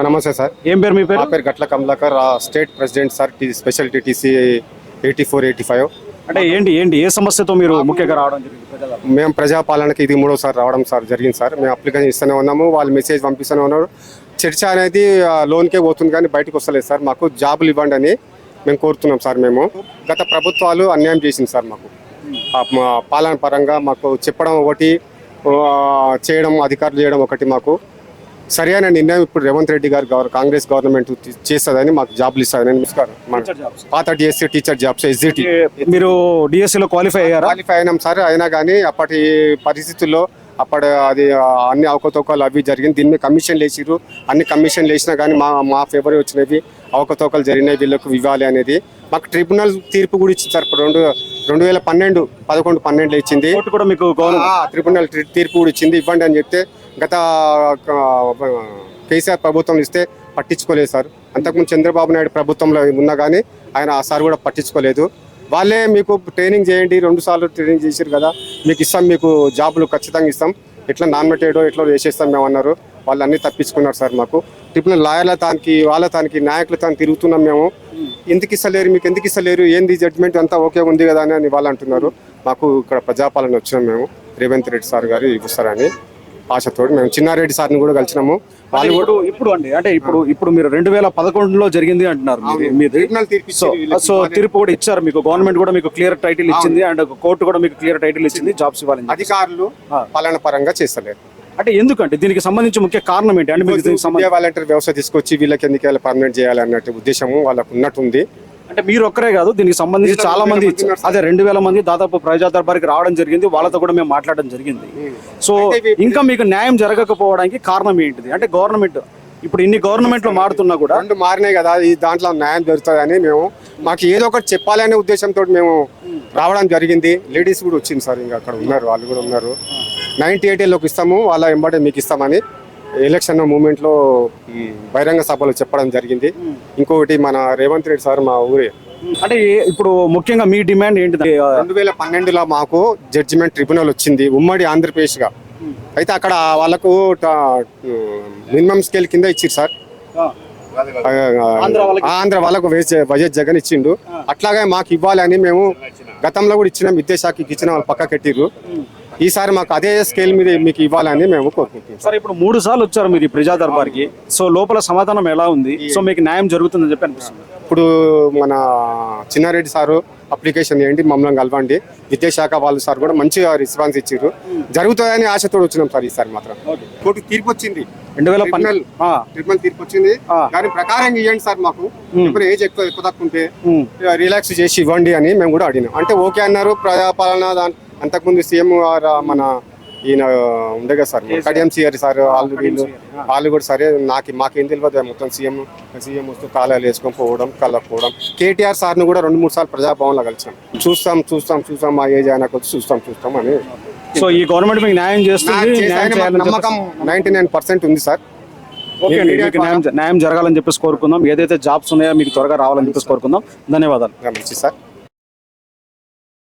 నమస్తే సార్. ఏం పేరు మీ నా పేరు పేరు Gatla Kamalakar. State president sir special TTC eighty four eighty five. అంటే ఏంటి ఏంటి ఏ సమస్యతో మీరు ముఖ్యంగా రావడం జరిగింది? మేము ప్రజాపాలనకి ఇది మూడోసారి రావడం సార్ జరిగింది సార్. మేము అప్లికేషన్ ఇస్తూనే ఉన్నాము వాళ్ళు మెసేజ్ పంపిస్తూనే ఉన్నారు. చర్చ అనేది లోన్కే పోతుంది కానీ బయటకు వస్తలేదు సార్. మాకు జాబులు ఇవ్వండి అని మేము కోరుతున్నాం సార్ మేము. గత ప్రభుత్వాలు అన్యాయం చేసింది సార్ మాకు. పాలన పరంగా మాకు చెప్పడం ఒకటి చేయడం అధికారులు చేయడం ఒకటి మాకు. సరైన నిర్ణయం ఇప్పుడు రేవంత్ రెడ్డి గారు కాంగ్రెస్ గవర్నమెంట్ చేస్తుందని మాకు జాబులు ఇస్తుందని నమస్కారం. పాత డిఎస్సీ టీచర్ జాబ్స్ ఎస్జిటి మీరు డిఎస్సి లో క్వాలిఫై అయ్యారా? క్వాలిఫై అయినాం సార్ అయినా కానీ అప్పటి పరిస్థితుల్లో అప్పటి అది అన్ని అవకతవకలు అవి జరిగింది. దీని మీద కమిషన్లు వేసిర్రు అన్ని కమిషన్లు వేసినా కానీ మా మా ఫేవర్ వచ్చినవి. అవకతవకలు జరిగినాయి వీళ్ళకు ఇవ్వాలి అనేది. మాకు ట్రిబ్యునల్ తీర్పు కూడా ఇచ్చింది సార్. ఇప్పుడు రెండు రెండు వేల పన్నెండు పదకొండు పన్నెండులో ఇచ్చింది. కూడా మీకు ట్రిబ్యునల్ తీర్పు కూడా ఇచ్చింది. ఇవ్వండి అని చెప్తే గత కేసీఆర్ ప్రభుత్వం ఇస్తే పట్టించుకోలేదు సార్. అంతకుముందు చంద్రబాబు నాయుడు ప్రభుత్వంలో ఉన్నా కానీ ఆయన ఆ సార్ కూడా పట్టించుకోలేదు. వాళ్ళే మీకు ట్రైనింగ్ చేయండి రెండు సార్లు ట్రైనింగ్ చేశారు కదా. మీకు ఇస్తాం మీకు జాబులు ఖచ్చితంగా ఇస్తాం. ఎట్లా నాన్ మెటేడో ఎట్లా చేసేస్తాం మేము అన్నారు వాళ్ళు అన్నీ తప్పించుకున్నారు సార్ మాకు. ట్రిపుల్ లాయర్ల తానికి వాళ్ళ తానికి నాయకుల తాను తిరుగుతున్నాం మేము. ఎందుకు ఇస్తలేరు మీకు ఎందుకు ఇస్తలేరు ఏంది జడ్జ్మెంట్ అంతా ఓకే ఉంది కదా అని వాళ్ళు అంటున్నారు. మాకు ఇక్కడ ప్రజాపాలన వచ్చినాం మేము. రేవంత్ రెడ్డి సార్ గారు ఇస్తారని ఆశతో మేము చిన్నారెడ్డి సార్ని కూడా కలిసినాము. వాళ్ళు కూడా ఇప్పుడు అండి అంటే ఇప్పుడు ఇప్పుడు మీరు రెండు వేల పదకొండులో జరిగింది అంటున్నారు సో. సో తీర్పు కూడా ఇచ్చారు మీకు. గవర్నమెంట్ కూడా మీకు క్లియర్ టైటిల్ ఇచ్చింది అండ్ కోర్టు కూడా మీకు క్లియర్ టైటిల్ ఇచ్చింది. జాబ్స్ ఇవ్వాలని చెప్పి. అధికారులు పాలన పరంగా చేస్తలేరు. అంటే ఎందుకంటే దీనికి సంబంధించి ముఖ్య కారణం ఏంటి? అంటే వాలంటీర్ వ్యవస్థ తీసుకొచ్చి వీళ్ళకి ఎందుకు పర్మనెంట్ చేయాలి అన్నట్టు ఉద్దేశము వాళ్ళకు ఉన్నట్టుంది. అంటే మీరు ఒక్కరే కాదు దీనికి సంబంధించి చాలా మంది అదే రెండు వేల మంది దాదాపు ప్రజా దర్బార్కి రావడం జరిగింది వాళ్ళతో కూడా మేము మాట్లాడడం జరిగింది. సో ఇంకా మీకు న్యాయం జరగకపోవడానికి కారణం ఏంటిది? అంటే గవర్నమెంట్ ఇప్పుడు ఇన్ని గవర్నమెంట్లు మారుతున్నా కూడా రెండు మారినాయి కదా ఈ దాంట్లో న్యాయం జరుగుతుందని మేము మాకు ఏదో ఒకటి చెప్పాలి అనే ఉద్దేశంతో మేము రావడం జరిగింది. లేడీస్ కూడా వచ్చింది సార్ ఇంకా అక్కడ ఉన్నారు వాళ్ళు కూడా ఉన్నారు. నైన్టీ ఎయిటీలోకి ఇస్తాము వాళ్ళ ఎంబడే మీకు ఇస్తామని ఎలక్షన్ మూమెంట్లో బహిరంగ సభలో చెప్పడం జరిగింది. ఇంకొకటి మన రేవంత్ రెడ్డి సార్ మా ఊరే. అంటే ఇప్పుడు ముఖ్యంగా మీ డిమాండ్ ఏంటిది? రెండు వేల పన్నెండులో మాకు జడ్జిమెంట్ ట్రిబ్యునల్ వచ్చింది ఉమ్మడి ఆంధ్రప్రదేశ్గా. అయితే అక్కడ వాళ్ళకు మినిమం స్కేల్ కింద ఇచ్చారు సార్. ఆంధ్ర వాళ్ళకి- ఆంధ్ర వాళ్ళకు వేసే వైఎస్ జగన్ ఇచ్చిండు. అట్లాగే మాకు ఇవ్వాలని మేము గతంలో కూడా ఇచ్చిన విద్యాశాఖకి ఇచ్చిన వాళ్ళు పక్క కట్టిర్రు. ఈసారి మాకు అదే స్కేల్ మీద మీకు ఇవ్వాలని మేము కోరుకుంటున్నాం. సరే ఇప్పుడు మూడు సార్లు వచ్చారు మీరు ఈ ప్రజా దర్బార్కి. సో లోపల సమాధానం ఎలా ఉంది? సో మీకు న్యాయం జరుగుతుందని చెప్పి అనిపిస్తుంది. ఇప్పుడు మన చిన్నారెడ్డి సారు అప్లికేషన్ చేయండి మమ్మల్ని కలవండి. విద్యాశాఖ వాళ్ళు సార్ కూడా మంచిగా రెస్పాన్స్ ఇచ్చారు జరుగుతుందని ఆశతో వచ్చినాం సార్ ఈసారి మాత్రం. కోర్టు తీర్పు వచ్చింది. రెండు వేల ట్రిబ్యునల్ తీర్పు వచ్చింది. దాని ప్రకారం ఇవ్వండి సార్ మాకు. ఇప్పుడు ఏజ్ ఎక్కువ ఎక్కువ తక్కువ ఉంటే. రిలాక్స్ చేసి ఇవ్వండి అని మేము కూడా అడిగినాం. అంటే ఓకే అన్నారు ప్రజాపాలన దాని అంతకుముందు సీఎం మన ఈయన ఉండే కదా సార్ కడియం సీఆర్ సార్ వాళ్ళు వీళ్ళు వాళ్ళు కూడా సరే నాకు మాకేం తెలియదు మొత్తం సీఎం సీఎం వస్తూ కాలాలు వేసుకొని పోవడం కలకపోవడం కేటీఆర్ సార్ని కూడా రెండు మూడు సార్లు ప్రజాభవన్లో కలిసాం. చూస్తాం చూస్తాం చూస్తాం మా ఏజ్ ఆయనకు వచ్చి చూస్తాం చూస్తాం అని. సో ఈ గవర్నమెంట్ మీకు న్యాయం చేస్తుంది నమ్మకం నైన్టీ నైన్ పర్సెంట్ ఉంది సార్. మీకు న్యాయం న్యాయం జరగాలని చెప్పేసి కోరుకుందాం. ఏదైతే జాబ్స్ ఉన్నాయో మీకు త్వరగా రావాలని చెప్పేసి కోరుకుందాం. ధన్యవాదాలు. సార్.